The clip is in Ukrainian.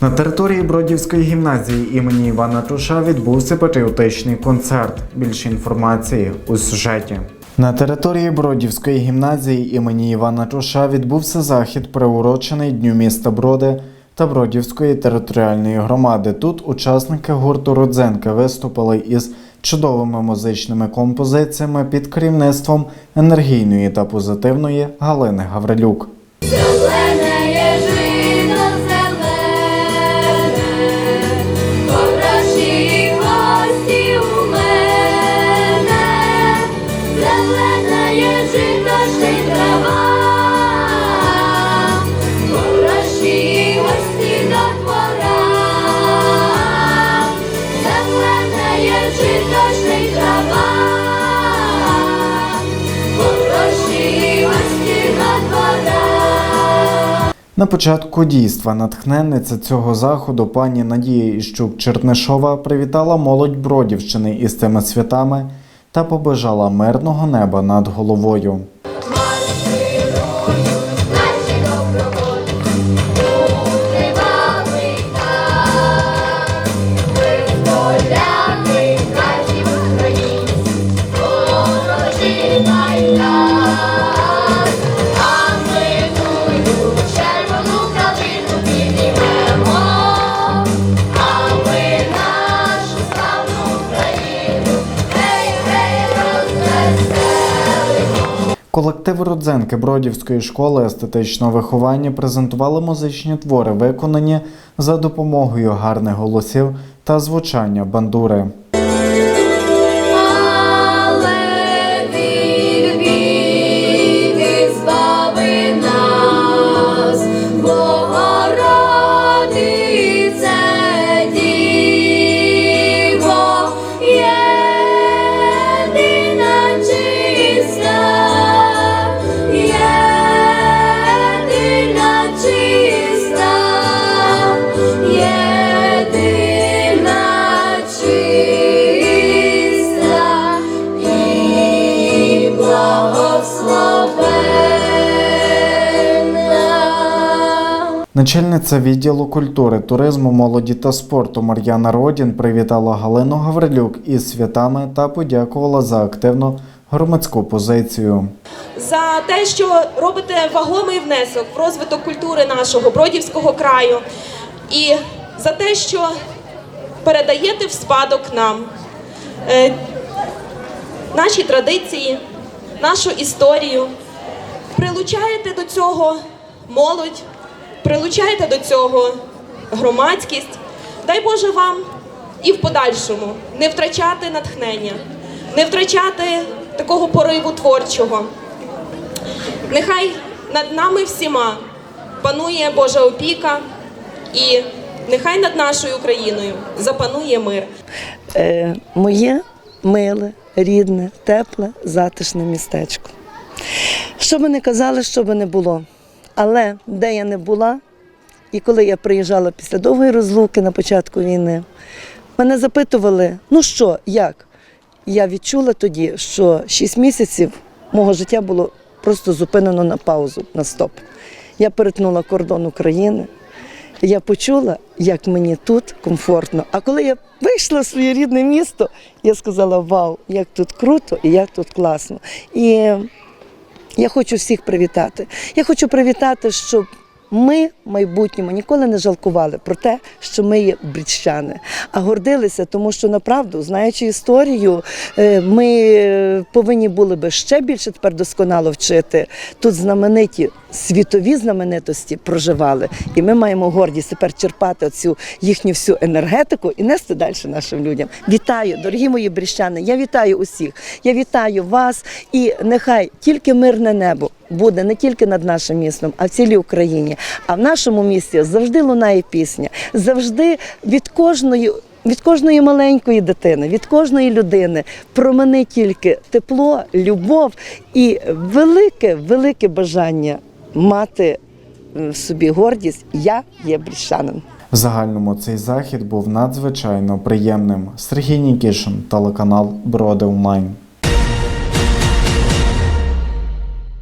На території Бродівської гімназії імені Івана Туша відбувся патріотичний концерт. Більше інформації у сюжеті. На території Бродівської гімназії імені Івана Туша відбувся захід, приурочений Дню міста Броди та Бродівської територіальної громади. Тут учасники гурту Родзенка виступили із чудовими музичними композиціями під керівництвом енергійної та позитивної Галини Гаврилюк. На початку дійства натхненниця цього заходу пані Надія Іщук Чернишова привітала молодь Бродівщини із цими святами та побажала мирного неба над головою. Колектив Родзенки Бродівської школи естетичного виховання презентували музичні твори, виконані за допомогою гарних голосів та звучання бандури. Начальниця відділу культури, туризму, молоді та спорту Мар'яна Родін привітала Галину Гаврилюк із святами та подякувала за активну громадську позицію. за те, що робите вагомий внесок в розвиток культури нашого Бродівського краю, і за те, що передаєте в спадок нам е, наші традиції, нашу історію, прилучаєте до цього молодь, прилучаєте до цього громадськість. Дай Боже вам і в подальшому не втрачати натхнення, не втрачати такого пориву творчого. Нехай над нами всіма панує Божа опіка, і нехай над нашою Україною запанує мир. е, моє миле, рідне, тепле, затишне містечко. Що би не казали, що би не було. Але де я не була, і коли я приїжджала після довгої розлуки на початку війни, мене запитували, ну що, як? Я відчула тоді, що 6 місяців мого життя було просто зупинено на паузу, на стоп. Я перетнула кордон України. Я почула, як мені тут комфортно. А коли я вийшла в своє рідне місто, я сказала: Вау, як тут круто і як тут класно. І я хочу всіх привітати. Я хочу привітати, щоб ми в майбутньому ніколи не жалкували про те, що ми є брідщани, а гордилися, тому що направду, знаючи історію, е, ми е, повинні були би ще більше тепер досконало вчити. Тут знамениті світові знаменитості проживали, і ми маємо гордість тепер черпати цю їхню всю енергетику і нести далі нашим людям. Вітаю, дорогі мої бріщани! Я вітаю усіх. Я вітаю вас і нехай тільки мирне небо буде не тільки над нашим містом, а в цілій Україні. А в нашому місті завжди лунає пісня, завжди від кожної. Від кожної маленької дитини, від кожної людини промени тільки тепло, любов і велике, велике бажання мати е, в собі гордість. Я є бріщанин. В загальному цей захід був надзвичайно приємним. Сергій Нікішин, телеканал Броди Онлайн.